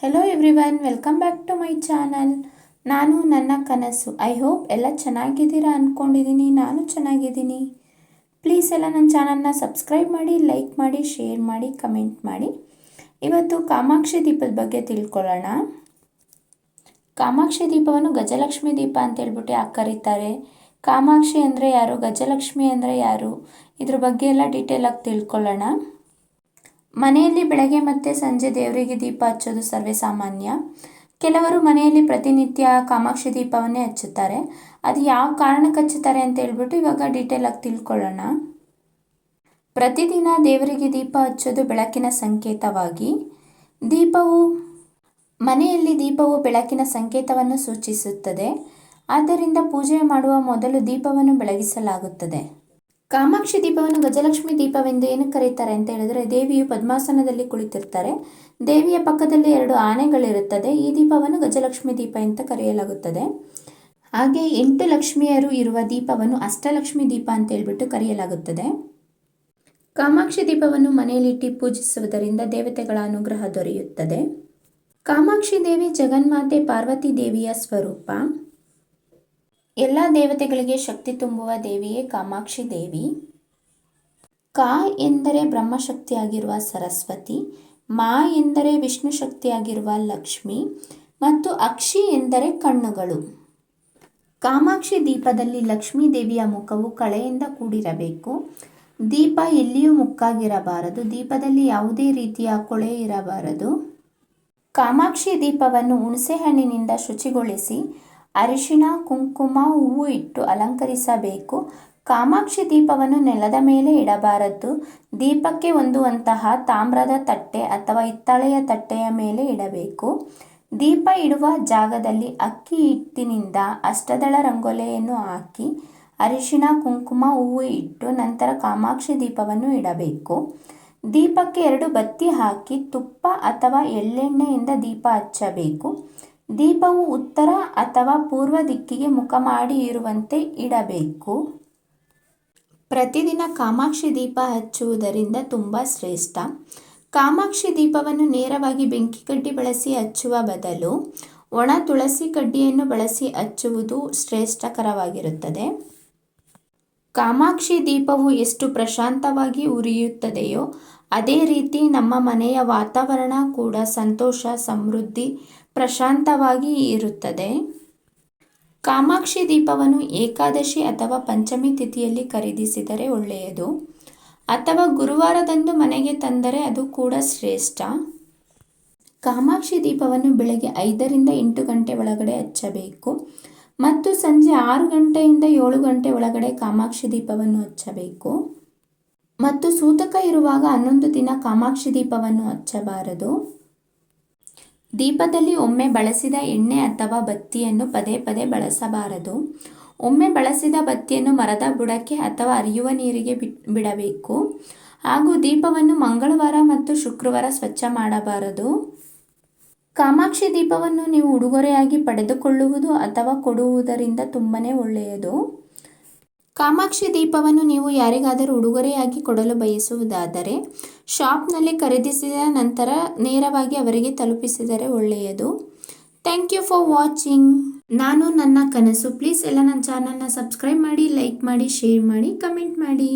Hello everyone welcome back to my channel ನಾನು ನನ್ನ ಕನಸು. ಐ ಹೋಪ್ ಎಲ್ಲ ಚೆನ್ನಾಗಿದ್ದೀರಾ ಅಂದ್ಕೊಂಡಿದ್ದೀನಿ ನಾನು ಚೆನ್ನಾಗಿದ್ದೀನಿ. ಪ್ಲೀಸ್ ಎಲ್ಲ ನನ್ನ ಚಾನಲ್ನ ಸಬ್ಸ್ಕ್ರೈಬ್ ಮಾಡಿ ಲೈಕ್ ಮಾಡಿ ಶೇರ್ ಮಾಡಿ ಕಮೆಂಟ್ ಮಾಡಿ. ಇವತ್ತು ಕಾಮಾಕ್ಷಿ ದೀಪದ ಬಗ್ಗೆ ತಿಳ್ಕೊಳ್ಳೋಣ. ಕಾಮಾಕ್ಷಿ ದೀಪವನ್ನು ಗಜಲಕ್ಷ್ಮಿ ದೀಪ ಅಂತ ಹೇಳ್ಬಿಟ್ಟು ಯಾಕೆ ಕರೀತಾರೆ? ಕಾಮಾಕ್ಷಿ ಅಂದರೆ ಯಾರು? ಗಜಲಕ್ಷ್ಮಿ ಅಂದರೆ ಯಾರು? ಇದ್ರ ಬಗ್ಗೆ ಎಲ್ಲ ಡೀಟೇಲಾಗಿ ತಿಳ್ಕೊಳ್ಳೋಣ. ಮನೆಯಲ್ಲಿ ಬೆಳಗ್ಗೆ ಮತ್ತು ಸಂಜೆ ದೇವರಿಗೆ ದೀಪ ಹಚ್ಚೋದು ಸರ್ವೇ ಸಾಮಾನ್ಯ. ಕೆಲವರು ಮನೆಯಲ್ಲಿ ಪ್ರತಿನಿತ್ಯ ಕಾಮಾಕ್ಷಿ ದೀಪವನ್ನೇ ಹಚ್ಚುತ್ತಾರೆ. ಅದು ಯಾವ ಕಾರಣಕ್ಕೆ ಹಚ್ಚುತ್ತಾರೆ ಅಂತ ಹೇಳ್ಬಿಟ್ಟು ಇವಾಗ ಡೀಟೇಲಾಗಿ ತಿಳ್ಕೊಳ್ಳೋಣ. ಪ್ರತಿದಿನ ದೇವರಿಗೆ ದೀಪ ಹಚ್ಚೋದು ಬೆಳಕಿನ ಸಂಕೇತವಾಗಿ. ದೀಪವು, ಮನೆಯಲ್ಲಿ ದೀಪವು ಬೆಳಕಿನ ಸಂಕೇತವನ್ನು ಸೂಚಿಸುತ್ತದೆ. ಆದ್ದರಿಂದ ಪೂಜೆ ಮಾಡುವ ಮೊದಲು ದೀಪವನ್ನು ಬೆಳಗಿಸಲಾಗುತ್ತದೆ. ಕಾಮಾಕ್ಷಿ ದೀಪವನ್ನು ಗಜಲಕ್ಷ್ಮಿ ದೀಪವೆಂದು ಏನಕ್ಕೆ ಕರೀತಾರೆ ಅಂತ ಹೇಳಿದ್ರೆ, ದೇವಿಯು ಪದ್ಮಾಸನದಲ್ಲಿ ಕುಳಿತಿರ್ತಾರೆ. ದೇವಿಯ ಪಕ್ಕದಲ್ಲಿ ಎರಡು ಆನೆಗಳಿರುತ್ತದೆ. ಈ ದೀಪವನ್ನು ಗಜಲಕ್ಷ್ಮಿ ದೀಪ ಅಂತ ಕರೆಯಲಾಗುತ್ತದೆ. ಹಾಗೆ ಎಂಟು ಲಕ್ಷ್ಮಿಯರು ಇರುವ ದೀಪವನ್ನು ಅಷ್ಟಲಕ್ಷ್ಮಿ ದೀಪ ಅಂತ ಹೇಳ್ಬಿಟ್ಟು ಕರೆಯಲಾಗುತ್ತದೆ. ಕಾಮಾಕ್ಷಿ ದೀಪವನ್ನು ಮನೆಯಲ್ಲಿಟ್ಟು ಪೂಜಿಸುವುದರಿಂದ ದೇವತೆಗಳ ಅನುಗ್ರಹ ದೊರೆಯುತ್ತದೆ. ಕಾಮಾಕ್ಷಿ ದೇವಿ ಜಗನ್ಮಾತೆ ಪಾರ್ವತಿ ದೇವಿಯ ಸ್ವರೂಪ. ಎಲ್ಲ ದೇವತೆಗಳಿಗೆ ಶಕ್ತಿ ತುಂಬುವ ದೇವಿಯೇ ಕಾಮಾಕ್ಷಿ ದೇವಿ. ಕಾ ಎಂದರೆ ಬ್ರಹ್ಮಶಕ್ತಿಯಾಗಿರುವ ಸರಸ್ವತಿ, ಮಾ ಎಂದರೆ ವಿಷ್ಣು ಶಕ್ತಿಯಾಗಿರುವ ಲಕ್ಷ್ಮಿ ಮತ್ತು ಅಕ್ಷಿ ಎಂದರೆ ಕಣ್ಣುಗಳು. ಕಾಮಾಕ್ಷಿ ದೀಪದಲ್ಲಿ ಲಕ್ಷ್ಮೀ ದೇವಿಯ ಮುಖವು ಕಳೆಯಿಂದ ಕೂಡಿರಬೇಕು. ದೀಪ ಎಲ್ಲಿಯೂ ಮುಕ್ಕಾಗಿರಬಾರದು, ದೀಪದಲ್ಲಿ ಯಾವುದೇ ರೀತಿಯ ಕೊಳೆ ಇರಬಾರದು. ಕಾಮಾಕ್ಷಿ ದೀಪವನ್ನು ಹುಣಸೆಹಣ್ಣಿನಿಂದ ಶುಚಿಗೊಳಿಸಿ ಅರಿಶಿಣ, ಕುಂಕುಮ, ಹೂವು ಇಟ್ಟು ಅಲಂಕರಿಸಬೇಕು. ಕಾಮಾಕ್ಷಿ ದೀಪವನ್ನು ನೆಲದ ಮೇಲೆ ಇಡಬಾರದು. ದೀಪಕ್ಕೆ ಹೊಂದುವಂತಹ ತಾಮ್ರದ ತಟ್ಟೆ ಅಥವಾ ಹಿತ್ತಾಳೆಯ ತಟ್ಟೆಯ ಮೇಲೆ ಇಡಬೇಕು. ದೀಪ ಇಡುವ ಜಾಗದಲ್ಲಿ ಅಕ್ಕಿ ಹಿಟ್ಟಿನಿಂದ ಅಷ್ಟದಳ ರಂಗೋಲೆಯನ್ನು ಹಾಕಿ ಅರಿಶಿಣ, ಕುಂಕುಮ, ಹೂವು ಇಟ್ಟು ನಂತರ ಕಾಮಾಕ್ಷಿ ದೀಪವನ್ನು ಇಡಬೇಕು. ದೀಪಕ್ಕೆ ಎರಡು ಬತ್ತಿ ಹಾಕಿ ತುಪ್ಪ ಅಥವಾ ಎಳ್ಳೆಣ್ಣೆಯಿಂದ ದೀಪ ಹಚ್ಚಬೇಕು. ದೀಪವು ಉತ್ತರ ಅಥವಾ ಪೂರ್ವ ದಿಕ್ಕಿಗೆ ಮುಖ ಮಾಡಿ ಇರುವಂತೆ ಇಡಬೇಕು. ಪ್ರತಿದಿನ ಕಾಮಾಕ್ಷಿ ದೀಪ ಹಚ್ಚುವುದರಿಂದ ತುಂಬ ಶ್ರೇಷ್ಠ. ಕಾಮಾಕ್ಷಿ ದೀಪವನ್ನು ನೇರವಾಗಿ ಬೆಂಕಿ ಕಡ್ಡಿ ಬಳಸಿ ಹಚ್ಚುವ ಬದಲು ಒಣ ತುಳಸಿ ಕಡ್ಡಿಯನ್ನು ಬಳಸಿ ಹಚ್ಚುವುದು ಶ್ರೇಷ್ಠಕರವಾಗಿರುತ್ತದೆ. ಕಾಮಾಕ್ಷಿ ದೀಪವು ಎಷ್ಟು ಪ್ರಶಾಂತವಾಗಿ ಉರಿಯುತ್ತದೆಯೋ, ಅದೇ ರೀತಿ ನಮ್ಮ ಮನೆಯ ವಾತಾವರಣ ಕೂಡ ಸಂತೋಷ, ಸಮೃದ್ಧಿ ಪ್ರಶಾಂತವಾಗಿ ಇರುತ್ತದೆ. ಕಾಮಾಕ್ಷಿ ದೀಪವನ್ನು ಏಕಾದಶಿ ಅಥವಾ ಪಂಚಮಿ ತಿಥಿಯಲ್ಲಿ ಖರೀದಿಸಿದರೆ ಒಳ್ಳೆಯದು. ಅಥವಾ ಗುರುವಾರದಂದು ಮನೆಗೆ ತಂದರೆ ಅದು ಕೂಡ ಶ್ರೇಷ್ಠ. ಕಾಮಾಕ್ಷಿ ದೀಪವನ್ನು ಬೆಳಗ್ಗೆ ಐದರಿಂದ ಎಂಟು ಗಂಟೆ ಒಳಗಡೆ ಹಚ್ಚಬೇಕು. ಮತ್ತು ಸಂಜೆ ಆರು ಗಂಟೆಯಿಂದ ಏಳು ಗಂಟೆ ಒಳಗಡೆ ಕಾಮಾಕ್ಷಿ ದೀಪವನ್ನು ಹಚ್ಚಬೇಕು. ಮತ್ತು ಸೂತಕ ಇರುವಾಗ ಹನ್ನೊಂದು ದಿನ ಕಾಮಾಕ್ಷಿ ದೀಪವನ್ನು ಹಚ್ಚಬಾರದು. ದೀಪದಲ್ಲಿ ಒಮ್ಮೆ ಬಳಸಿದ ಎಣ್ಣೆ ಅಥವಾ ಬತ್ತಿಯನ್ನು ಪದೇ ಪದೇ ಬಳಸಬಾರದು. ಒಮ್ಮೆ ಬಳಸಿದ ಬತ್ತಿಯನ್ನು ಮರದ ಬುಡಕ್ಕೆ ಅಥವಾ ಅರಿಯುವ ನೀರಿಗೆ ಬಿಡಬೇಕು. ಹಾಗೂ ದೀಪವನ್ನು ಮಂಗಳವಾರ ಮತ್ತು ಶುಕ್ರವಾರ ಸ್ವಚ್ಛ ಮಾಡಬಾರದು. ಕಾಮಾಕ್ಷಿ ದೀಪವನ್ನು ನೀವು ಉಡುಗೊರೆಯಾಗಿ ಪಡೆದುಕೊಳ್ಳುವುದು ಅಥವಾ ಕೊಡುವುದರಿಂದ ತುಂಬಾ ಒಳ್ಳೆಯದು. ಕಾಮಾಕ್ಷಿ ದೀಪವನ್ನು ನೀವು ಯಾರಿಗಾದರೂ ಉಡುಗೊರೆಯಾಗಿ ಕೊಡಲು ಬಯಸುವುದಾದರೆ, ಶಾಪ್ನಲ್ಲಿ ಖರೀದಿಸಿದ ನಂತರ ನೇರವಾಗಿ ಅವರಿಗೆ ತಲುಪಿಸಿದರೆ ಒಳ್ಳೆಯದು. Thank you for watching. ನಾನು ನನ್ನ ಕನಸು. ಪ್ಲೀಸ್ ಎಲ್ಲ ನನ್ನ ಚಾನಲ್ನ ಸಬ್ಸ್ಕ್ರೈಬ್ ಮಾಡಿ, ಲೈಕ್ ಮಾಡಿ, ಶೇರ್ ಮಾಡಿ, ಕಮೆಂಟ್ ಮಾಡಿ.